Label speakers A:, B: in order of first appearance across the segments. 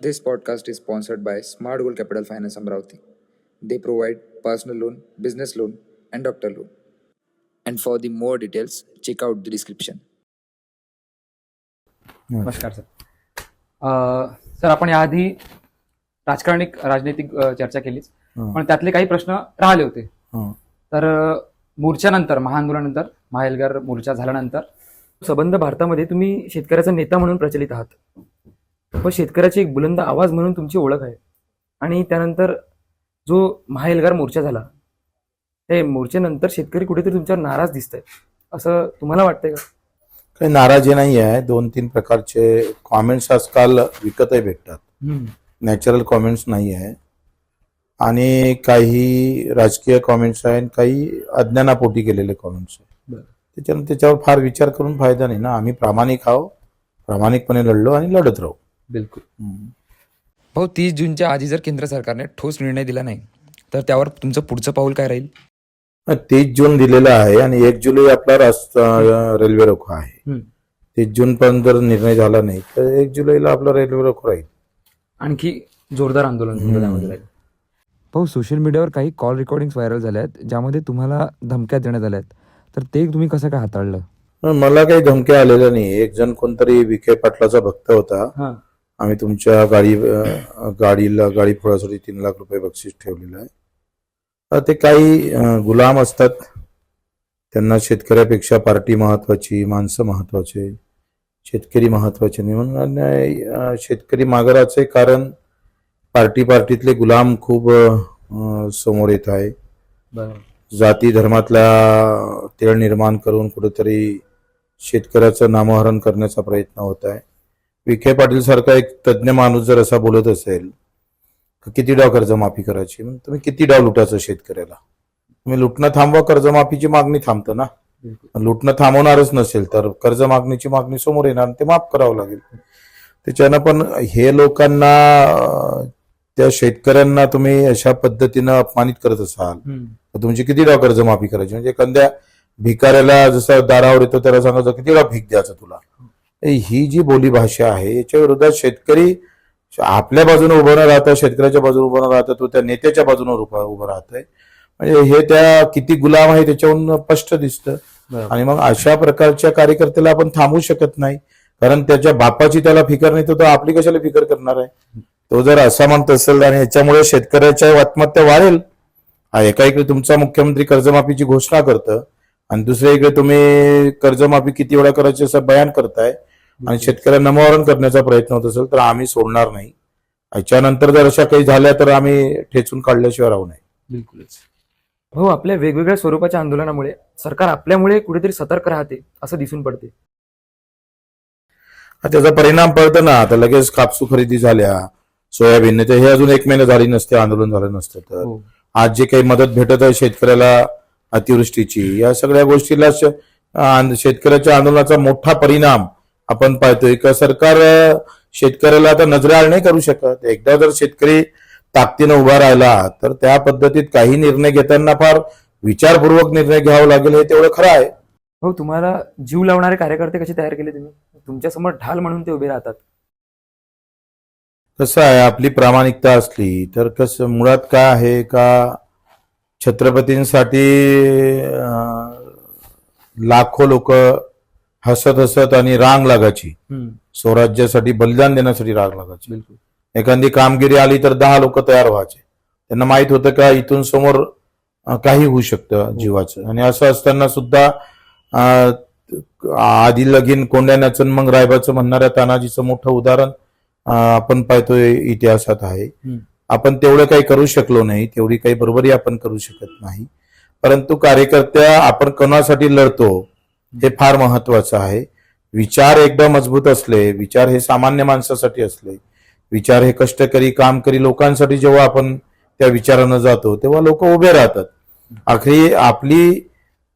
A: This podcast is sponsored by Smart Goal Capital Finance Amravati. They provide personal loan, business loan, and doctor loan. And for the more details, check out the description.
B: नमस्कार sir sir आपण याआधी राजकारणी राजनैतिक अ, चर्चा केलीच
C: हं.
B: पण त्यातले काही प्रश्न राहिले होते
C: हं.
B: तर अ, मोर्चानंतर महाआंदोलनानंतर महाएल्गार मोर्चा झाल्यानंतर संबंध भारतामध्ये तुम्ही शेतकऱ्याचा नेता म्हणून प्रचलित आहात व शेतकऱ्याची एक बुलंद आवाज म्हणून तुमची ओळख आहे. आणि त्यानंतर जो महाएल्गार मोर्चा झाला ते मोर्चानंतर शेतकरी कुठेतरी तुमच्यावर नाराज दिसत असं तुम्हाला वाटतंय का?
C: काही नाराजी नाही आहे. दोन तीन प्रकारचे कॉमेंट्स आजकाल विकतही भेटतात. नॅचरल कॉमेंट्स नाही आहे. आणि काही राजकीय कॉमेंट्स आहेत काही अज्ञानापोटी केलेले कॉमेंट्स आहेत.
B: बरं.
C: त्याच्यानं त्याच्यावर फार विचार करून फायदा नाही ना. आम्ही प्रामाणिक आहो प्रामाणिकपणे लढलो आणि लढत राहू.
B: बिलकुल.
A: भाऊ तीस जूनच्या आधी जर केंद्र सरकारने ठोस निर्णय दिला नाही तर त्यावर तुमचं पुढचं पाऊल काय राहील?
C: तीस जून दिलेला आहे आणि एक जुलै आपला रास्त रेल्वे रोखो आहे. तीस जून पर्यंत जर निर्णय झाला नाही तर एक जुलैला आपला रेल्वे रोखो राहील.
B: आणखी जोरदार आंदोलन
C: हम्म.
B: त्यामध्ये राहील.
A: भाऊ सोशल मीडियावर काही कॉल रेकॉर्डिंग्स व्हायरल झाल्या आहेत ज्यामध्ये तुम्हाला धमक्या देण्यात आल्या आहेत तर ते तुम्ही कसं काय हाताळलं?
C: मला काही धमक्या आलेल्या नाही. एक जण कोणतरी विखे पाटलाचा भक्त होता.
B: हा.
C: आम्ही तुमच्या गाडी गाडीला गाडी फोडासाठी तीन लाख रुपये बक्षीस ठेवलेलं आहे. ते काही गुलाम असतात. त्यांना शेतकऱ्यापेक्षा पार्टी महत्वाची माणसं महत्त्वाचे शेतकरी महत्त्वाचे. नाही म्हणून शेतकरी माघाराचे कारण पार्टी पार्टीतले गुलाम खूप समोर येत आहे. जाती धर्मातल्या तेळ निर्माण करून कुठेतरी शेतकऱ्याचं नामहरण करण्याचा प्रयत्न होत आहे. विखे पाटील सारखा एक तज्ज्ञ माणूस जर असा बोलत असेल किती डाव कर्जमाफी करायची? तुम्ही किती डाव लुटायचं शेतकऱ्याला? तुम्ही लुटणं थांबवा कर्जमाफीची मागणी थांबतं ना? लुटणं थांबवणारच नसेल तर कर्ज मागणीची मागणी समोर येणार आणि ते माफ करावं लागेल. त्याच्यानं पण हे लोकांना त्या शेतकऱ्यांना तुम्ही अशा पद्धतीनं अपमानित करत असाल. तर तुमची किती डाव कर्जमाफी करायची? म्हणजे एखाद्या भिकाऱ्याला जसं दारावर येतो त्याला सांगायचं किती डाव भीक द्यायचं तुला? ही जी बोली भाषा आहे याच्या विरोधात शेतकरी आपल्या बाजूने उभं न राहता शेतकऱ्याच्या बाजूने उभं न राहता तो त्या नेत्याच्या बाजूने उभं राहतंय. म्हणजे हे त्या किती गुलाम आहे त्याच्याहून स्पष्ट दिसतं. आणि मग अशा प्रकारच्या कार्यकर्त्याला आपण थांबवू शकत नाही. कारण त्याच्या बापाची त्याला फिकर नाही तर तो आपली कशाला फिकर करणार आहे? तो जर असा म्हणत असेल आणि याच्यामुळे शेतकऱ्याच्या आत्महत्या वाढेल हा एका इकडे तुमचा मुख्यमंत्री कर्जमाफीची घोषणा करतं आणि दुसऱ्या इकडे तुम्ही कर्जमाफी किती वेळा करायची असं बयान करताय आणि शेतकऱ्यांना नमवरण करण्याचा प्रयत्न होत असेल तर आम्ही सोडणार नाही. याच्यानंतर जर अशा काही झाल्या तर आम्ही ठेचून काढल्याशिवाय राहू नये.
B: बिलकुलच. हो आपल्या वेगवेगळ्या स्वरूपाच्या आंदोलनामुळे सरकार आपल्यामुळे कुठेतरी सतर्क राहते असं दिसून पडते.
C: हा, त्याचा परिणाम पडतो ना. आता लगेच कापसू खरेदी झाल्या सोयाबीन तर हे अजून एक महिना झाली नसते आंदोलन झालं नसतं तर.
B: हो.
C: आज जे काही मदत भेटत आहे शेतकऱ्याला अतिवृष्टीची या सगळ्या गोष्टीला श- आंद- शेतकऱ्याच्या आंदोलनाचा मोठा परिणाम आपण पाहतोय का सरकार शेतकऱ्याला आता नजरेआड नाही करू शकत. एकदा जर शेतकरी ताकदीनं उभा राहिला तर त्या पद्धतीत काही निर्णय घेताना फार विचारपूर्वक निर्णय घ्यावा लागेल हे तेवढं खरं आहे.
B: हो तुम्हाला जीव लावणारे कार्यकर्ते कसे तयार केले तुम्ही? तुमच्यासमोर ढाल म्हणून ते उभे राहतात.
C: कसं आहे आपली प्रामाणिकता असली तर कसं मुळात काय आहे का छत्रपतींसाठी लाखो लोक हसत हसत आणि रांग लागायची. स्वराज्यासाठी बलिदान देण्यासाठी रांग लागायची. एखादी कामगिरी आली तर दहा लोक तयार व्हायचे. त्यांना माहीत होतं का इथून समोर काही होऊ शकतं जीवाचं. आणि असं असताना सुद्धा आधी लगीन कोंड्यानाचं मग रायबाचं म्हणणाऱ्या तानाजीचं मोठं उदाहरण आपण पाहतोय इतिहासात आहे. आपण तेवढं काही करू शकलो नाही तेवढी काही बरोबरी आपण करू शकत नाही. परंतु कार्यकर्त्या आपण कोणासाठी लढतो हे फार महत्वाचं आहे. विचार एकदा मजबूत असले विचार हे सामान्य माणसासाठी असले विचार हे कष्टकरी कामकरी लोकांसाठी जेव्हा आपण त्या विचारानं जातो तेव्हा लोक उभे राहतात. आखरी आपली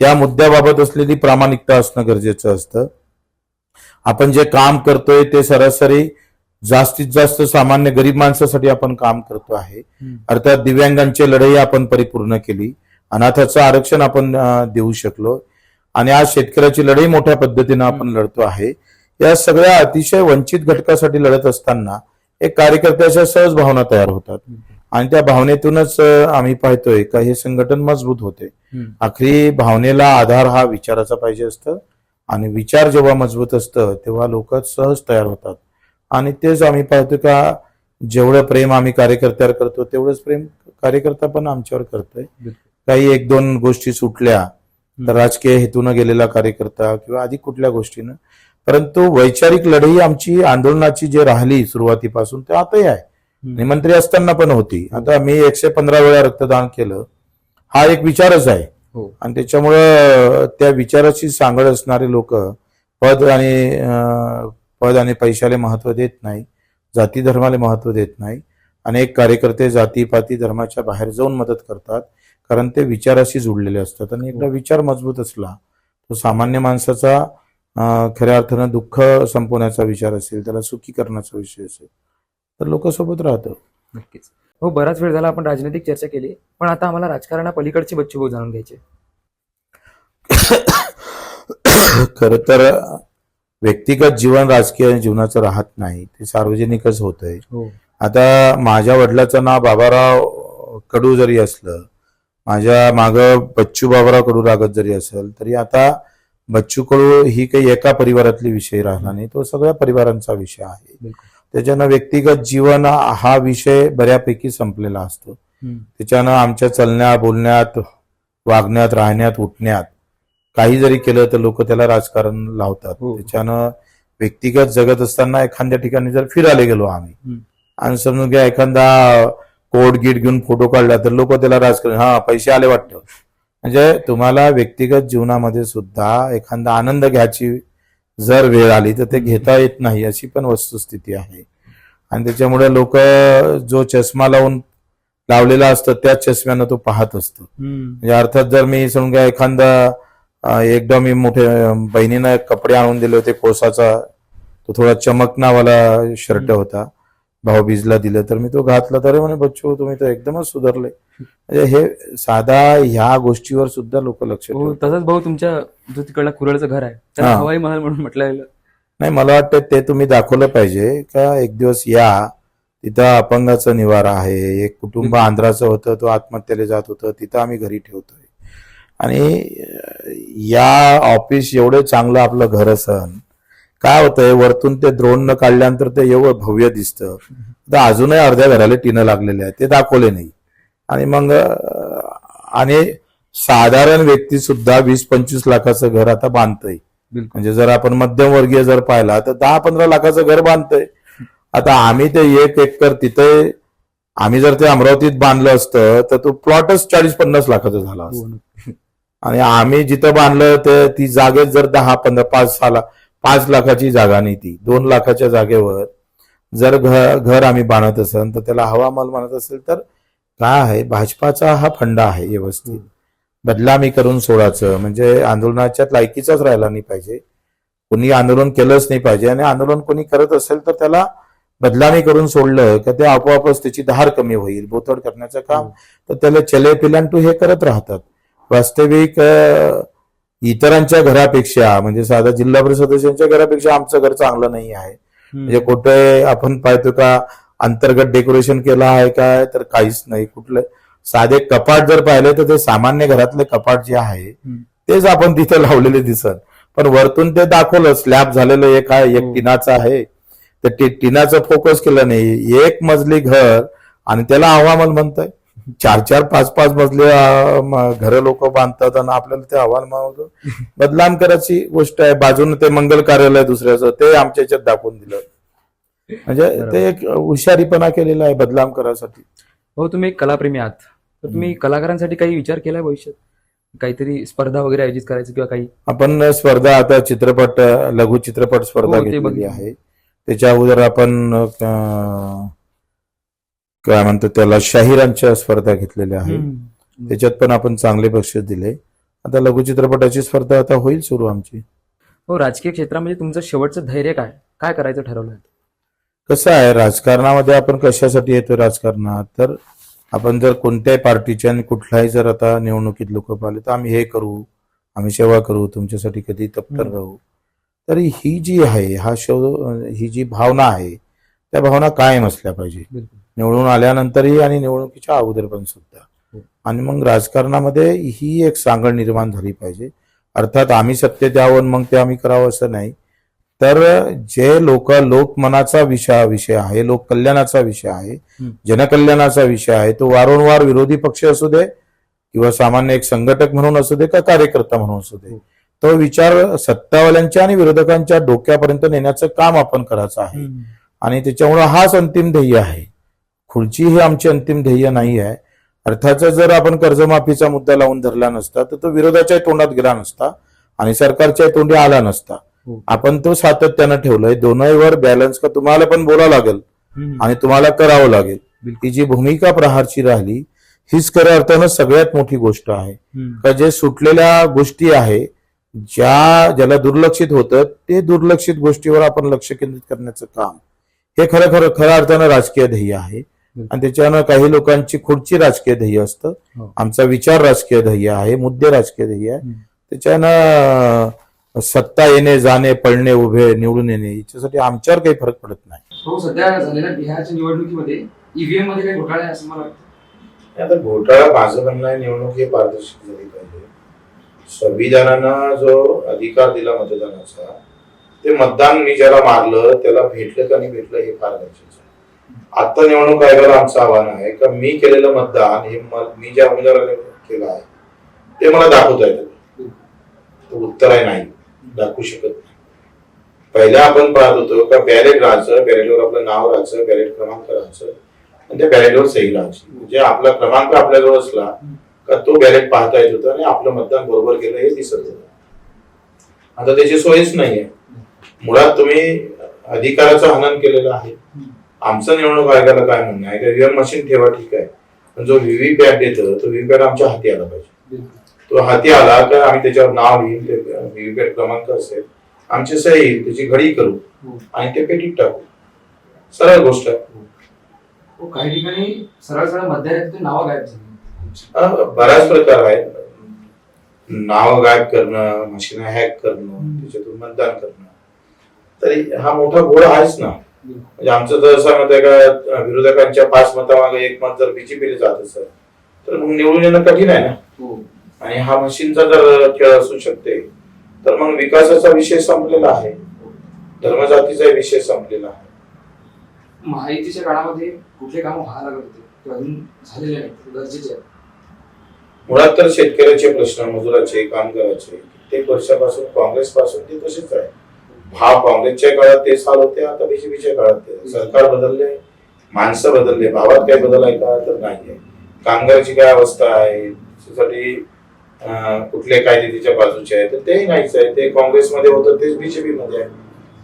C: त्या मुद्द्याबाबत असलेली प्रामाणिकता असणं गरजेचं असतं. आपण जे काम करतोय ते सरासरी जास्तीत जास्त सामान्य गरीब माणसासाठी आपण काम करतो आहे. अर्थात दिव्यांगांची लढाई आपण परिपूर्ण केली. अनाथाचं आरक्षण आपण देऊ शकलो. आणि आज शेतकऱ्याची लढाई मोठ्या पद्धतीनं आपण लढतो आहे. या सगळ्या अतिशय वंचित घटकासाठी लढत असताना एक कार्यकर्त्याच्या सहज भावना तयार होतात. आणि त्या भावनेतूनच आम्ही पाहतोय का हे संघटन मजबूत होते. आखरी भावनेला आधार हा विचाराचा पाहिजे असतं. आणि विचार जेव्हा मजबूत असतं तेव्हा लोक सहज तयार होतात. आणि तेच आम्ही पाहतो का जेवढं प्रेम आम्ही कार्यकर्त्यावर करतो तेवढंच प्रेम कार्यकर्ता पण आमच्यावर करतोय. काही एक दोन गोष्टी सुटल्या राजकीय हेतून गेलेला कार्यकर्ता किंवा अधिक कुठल्या गोष्टीनं. परंतु वैचारिक लढाई आमची आंदोलनाची जी राहिली सुरुवातीपासून ते आताही आहे. आणि मंत्री असताना पण होती. आता मी एकशे पंधरा वेळा रक्तदान केलं. हा एक विचारच आहे.
B: हो.
C: आणि त्याच्यामुळं त्या विचाराची सांगड असणारे लोक पद आणि पद आणि पैशाला महत्त्व देत नाही जाती धर्माला महत्त्व देत नाही. अनेक कार्यकर्ते जातीपाती धर्माच्या बाहेर जाऊन मदत करतात. कारण ते विचाराशी जुडलेले असतात. आणि एकदा विचार मजबूत असला तो सामान्य माणसाचा खऱ्या अर्थानं दुःख संपवण्याचा विचार असेल त्याला सुखी करण्याचा विषय असेल तर लोक सोबत राहतं.
B: नक्कीच. हो बराच वेळ झाला आपण राजनैतिक चर्चा केली पण आता आम्हाला राजकारणा पलीकडचे बच्चू भाऊ जाणून घ्यायचे
C: खर तर व्यक्तिगत जीवन राजकीय जीवनाचं राहत नाही ते सार्वजनिकच होत आहे
B: हो.
C: आता माझ्या वडिलाचं नाव बाबाराव कडू जरी असलं माझ्या माग बच्चू बाबाराव कडू रागत जरी असेल तरी आता बच्चू कडू ही काही एका परिवारातली विषय राहिला नाही तो सगळ्या परिवारांचा विषय आहे त्याच्यानं व्यक्तिगत जीवन हा विषय बऱ्यापैकी संपलेला असतो. त्याच्यानं आमच्या चलण्यात बोलण्यात वागण्यात राहण्यात उठण्यात काही जरी केलं तर लोक त्याला राजकारण लावतात
B: हो.
C: त्याच्यानं व्यक्तिगत जगत असताना एखाद्या ठिकाणी जर फिरायला गेलो आम्ही. आणि समजून घ्या एखादा कोट गीट घेऊन फोटो काढला तर लोक त्याला राजकारण हा पैसे आले वाटतं. म्हणजे तुम्हाला व्यक्तिगत जीवनामध्ये सुद्धा एखादा आनंद घ्यायची जर वेळ आली तर ते घेता येत नाही अशी पण वस्तुस्थिती आहे. आणि त्याच्यामुळे लोक जो चष्मा लावून लावलेला असतो त्याच चष्म्यानं तो पाहत असतो. म्हणजे अर्थात जर मी समजा घ्या एखादा एकदा मी मोठे बहिणीनं कपडे आणून दिले होते कोसाचा तो थोडा चमकनावाला शर्ट होता. भाऊबीजला दिलं तर मी तो घातला. तर म्हणे बच्चू तुम्ही तर एकदमच सुधारले. म्हणजे हे साधा ह्या गोष्टीवर सुद्धा लोक लक्ष
B: हो तसंच भाऊ तुमच्या जो तिकडला कुरळचं घर आहे. हवाई महल म्हणून म्हटलं
C: नाही मला वाटतं ते तुम्ही दाखवलं पाहिजे का एक दिवस या तिथं अपंगाचा निवारा आहे एक कुटुंब. आंध्राचं होतं तो आत्महत्येला जात होतं तिथं आम्ही घरी ठेवतोय. आणि या ऑफिस एवढं चांगलं आपलं घर असन काय होतंय वरतून ते द्रोण न काढल्यानंतर ते एवढं भव्य दिसतं. तर अजूनही अर्ध्या घराला टीनं लागलेले आहे ते दाखवले नाही. आणि मग आणि साधारण व्यक्ती सुद्धा वीस पंचवीस लाखाचं घर आता बांधतय. म्हणजे जर आपण मध्यमवर्गीय जर पाहिला तर दहा पंधरा लाखाचं घर बांधतोय. आता आम्ही ते एक एकर तिथे आम्ही जर ते अमरावतीत बांधलं असतं तर तो प्लॉटच चाळीस पन्नास लाखाचा झाला असता.
B: हो.
C: आणि आम्ही जिथं बांधलं तर ती जागेत जर दहा पंधरा पाच साला पाच लाखाची जागा नाही ती दोन लाखाच्या जागेवर जर घर घर आम्ही बांधत असेल तर त्याला हवामान बांधत असेल तर काय आहे? भाजपाचा हा फंडा आहे व्यवस्थित. बदलामी करून सोडायचं. म्हणजे आंदोलनाच्या लायकीचाच राहिला नाही पाहिजे. कोणी आंदोलन केलंच नाही पाहिजे. आणि आंदोलन कोणी करत असेल तर त्याला बदलामी करून सोडलं का ते आपोआपच त्याची धार कमी होईल बोथड करण्याचं काम. तर त्याला चले पिलांटू हे करत राहतात. वास्तविक इतरांच्या घरापेक्षा म्हणजे साधा जिल्हा परिषद सदस्यांच्या घरापेक्षा आमचं घर चांगलं नाही आहे. म्हणजे कुठे आपण पाहतो का अंतर्गत डेकोरेशन केलं आहे काय तर काहीच नाही. कुठलं साधे कपाट जर पाहिलं तर ते सामान्य घरातले कपाट जे आहे. तेच आपण तिथे लावलेले दिसत. पण वरतून ते दाखवलं स्लॅब झालेलं एक आहे एक
B: हो.
C: टिनाचं आहे. तर ते टिनाचं फोकस केलं नाही. एक मजली घर आणि त्याला हवामान म्हणताय. चार चार पाच पाच मजले घर लोक बांधतात आणि आपल्याला ते हवामान बदलाम करायची गोष्ट आहे. बाजूने ते मंगल कार्यालय दुसऱ्याचं ते आमच्या याच्यात दाखवून दिलं. म्हणजे ते एक हुशारीपणा केलेला आहे बदलाम करायसाठी.
B: हो तुम्ही एक कलाप्रेमी आहात. तर तुम्ही कलाकारांसाठी काही विचार केलाय भविष्यात? काहीतरी स्पर्धा वगैरे आयोजित करायचं किंवा काही?
C: आपण स्पर्धा आता चित्रपट लघु चित्रपट स्पर्धा
B: हो,
C: घेतलेली. आहे. त्याच्या अगोदर आपण काय म्हणतो त्याला शाहिरांच्या स्पर्धा घेतलेल्या आहे
B: हम्म.
C: त्याच्यात पण आपण चांगले बक्षीस दिले. आता लघु चित्रपटाची स्पर्धा आता होईल सुरू आमची.
B: हो राजकीय क्षेत्रामध्ये तुमचं शेवटचं धैर्य काय? काय करायचं ठरवलं
C: कसं आहे राजकारणामध्ये आपण कशासाठी येतो राजकारणात? तर आपण जर कोणत्याही पार्टीच्या आणि कुठल्याही जर आता निवडणुकीत लोक पाहिले तर आम्ही हे करू आम्ही सेवा करू तुमच्यासाठी कधी
B: हम्म.
C: राहू. तर ही जी आहे हा शव ही जी भावना आहे त्या भावना कायम असल्या पाहिजे.
B: बिलकुल.
C: निवडून आल्यानंतरही आणि निवडणुकीच्या अगोदर पण सुद्धा. आणि मग राजकारणामध्ये ही एक सांगड निर्माण झाली पाहिजे अर्थात आम्ही सत्तेत यावं मग ते आम्ही करावं असं नाही तर जे लोक लोकमनाचा विषय विषय आहे लोक कल्याणाचा विषय आहे. जनकल्याणाचा विषय आहे तो वारंवार विरोधी पक्ष असू दे किंवा सामान्य एक संघटक म्हणून असू दे का कार्यकर्ता म्हणून असू दे
B: हो.
C: तो विचार सत्तावाल्यांच्या आणि विरोधकांच्या डोक्यापर्यंत नेण्याचं काम आपण करायचं आहे आणि त्याच्यामुळे हाच अंतिम ध्येय आहे खुर्ची ही आमची अंतिम ध्येय नाही आहे. अर्थाचा जर आपण कर्जमाफीचा मुद्दा लावून धरला नसता तर तो विरोधाच्या तोंडात गेला नसता आणि सरकारच्या तोंडी आला नसता.
B: हो.
C: आपण तो सातत्यानं ठेवलाय. दोन्हीवर बॅलन्स का तुम्हाला पण बोलावं लागेल आणि तुम्हाला करावं लागेल. ही जी भूमिका प्रहारची राहिली हीच खऱ्या अर्थानं सगळ्यात मोठी गोष्ट आहे. का जे सुटलेल्या गोष्टी आहे ज्या ज्याला दुर्लक्षित होतं ते दुर्लक्षित गोष्टीवर आपण लक्ष केंद्रित करण्याचं काम. हे खरं खरं खऱ्या अर्थानं राजकीय ध्येय आहे. आणि त्याच्यानं काही लोकांची खुर्ची राजकीय ध्येय असतं.
B: हो.
C: आमचा विचार राजकीय ध्येय आहे मुद्दे राजकीय ध्येय आहे. त्याच्यानं सत्ता येणे जाणे पडणे उभे निवडून येणे याच्यासाठी आमच्यावर काही फरक पडत नाही.
B: हो सध्या झालेल्या बिहारच्या निवडणुकीमध्ये ईव्हीएममध्ये काही घोटाळे आहे असं मला वाटतं.
C: आता घोटाळा माझं म्हणणं आहे निवडणूक ही पारदर्शक झाली पाहिजे. संविधानानं जो अधिकार दिला मतदानाचा ते मतदान मी ज्याला मारलं त्याला भेटलं का नाही भेटलं हे फार गरजेचं आता निवडणूक आयोगाला आमचं आव्हान आहे का मी केलेलं मतदान हे मी ज्या उमेदवाराने केलं आहे ते मला दाखवता येतं उत्तर आहे नाही दाखवू शकत नाही. पहिला आपण पाहत होतो का बॅलेट राहायचं बॅलेटवर आपलं नाव राहायचं बॅलेट क्रमांक राहायचं आणि त्या बॅलेटवर सही राहायची. म्हणजे आपला क्रमांक आपल्याजवळ असला का तो बॅलेट पाहता येत होता आणि आपलं मतदान बरोबर केलं हे दिसत होतं. आता त्याची सोयच नाहीये. मुळात तुम्ही अधिकाराचं हनन केलेलं आहे. आमचं निवडणूक आयोगाला काय म्हणणं आहे? का ईव्हीएम मशीन ठेवा ठीक आहे. पण जो व्हीव्हीपॅट देतो तो व्हीव्हीपॅट आमच्या हाती आला पाहिजे. तो हाती आला तर आम्ही त्याच्यावर नाव लिहिन ते व्हीव्हीपॅट क्रमांक असेल आमची सही येईल त्याची घडी करू
B: हो.
C: आणि ते पेटीत टाकू. सरळ गोष्ट आहे.
B: हो, काही ठिकाणी सरळ सरळ मध्यरात्रीतून नावं गायब झाली.
C: अं, बऱ्याच प्रकार आहेत. नाव गायब करणं मशीन हॅक करणं त्याच्यातून मतदान करणं. तरी हा मोठा घोड आहेच ना. म्हणजे आमचं तर असं आहे का विरोधकांच्या पाच मतामागे एक मत जर बीजेपीला जात असेल तर मग निवडून येणं कठीण आहे ना?
B: हो.
C: आणि हा मशीनचा जर खेळ असू शकते तर मग विकासाचा विषय संपलेला आहे. धर्मजातीचा विषय संपलेला आहे.
B: महायुतीच्या काळामध्ये कुठले काम व्हायला लागत अजून झालेले गरजेचे आहे
C: मुळात तर शेतकऱ्याचे प्रश्न मजुराचे कामगाराचे कित्येक वर्षापासून काँग्रेस पासून ते तसेच आहे हा काँग्रेसच्या काळात तेच साल होते आता बीजेपीच्या काळात ते. सरकार बदलले माणसं बदलले भावात काही बदल आहे का तर नाहीये. कामगाराची काय अवस्था आहे त्यासाठी कुठले कायदे तिच्या बाजूचे आहे तर तेही नाहीच आहे. ते काँग्रेसमध्ये होतं तेच बीजेपी मध्ये आहे.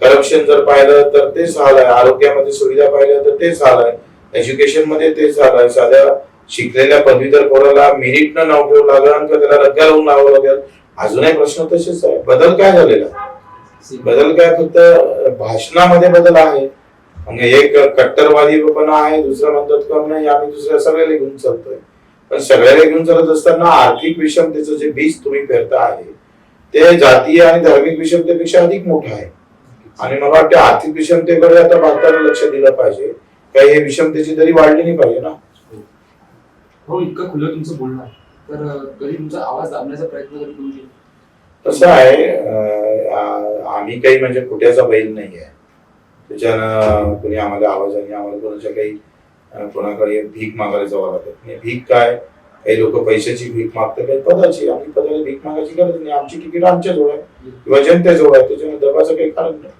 C: करप्शन जर पाहिलं तर तेच हाल आहे. आरोग्यामध्ये सुविधा पाहिलं तर तेच हाल आहे. एज्युकेशनमध्ये तेच हाल आहे. साध्या शिकलेल्या पदवीधर पोराला मेरिट न नाव ठेवू लागेल का त्याला रद्द लावून लावावं लागेल. अजूनही प्रश्न तसेच आहे. बदल काय झालेला? आहे? बदल काय फक्त भाषणामध्ये बदल आहे. म्हणजे एक कट्टरवादी पण आहे दुसरं म्हणतात की नाही आम्ही दुसऱ्या सगळ्याला घेऊन चालतोय. पण सगळ्याला घेऊन चालत असताना आर्थिक विषमतेचं जे बीज तुम्ही पेरता आहे ते जातीय आणि धार्मिक विषमतेपेक्षा अधिक मोठं आहे. आणि मला वाटतं आर्थिक विषमतेकडे आता भारताने लक्ष दिलं पाहिजे. काही हे विषमतेची तरी वाढली नाही पाहिजे ना?
B: हो इतकं खुलं तुमचं बोलणं तर कधी तुमचा आवाज दाबण्याचा प्रयत्न करू शकतो.
C: कसं आहे आम्ही काही म्हणजे कुठ्याचा बैल नाही आहे त्याच्यानं कुणी आम्हाला आवाजाने आम्हाला कोणाच्या काही कोणाकडे भीक मागायला जावं लागत नाही भीक काय? काही लोक पैशाची भीक मागतात काही पदाची. आम्ही पदाला भीक मागायची गरज नाही. आमची तिकीट आमच्याजवळ आहे. किंवा जनतेजवळ आहे. त्याच्यानं दबाचं काही कारण नाही.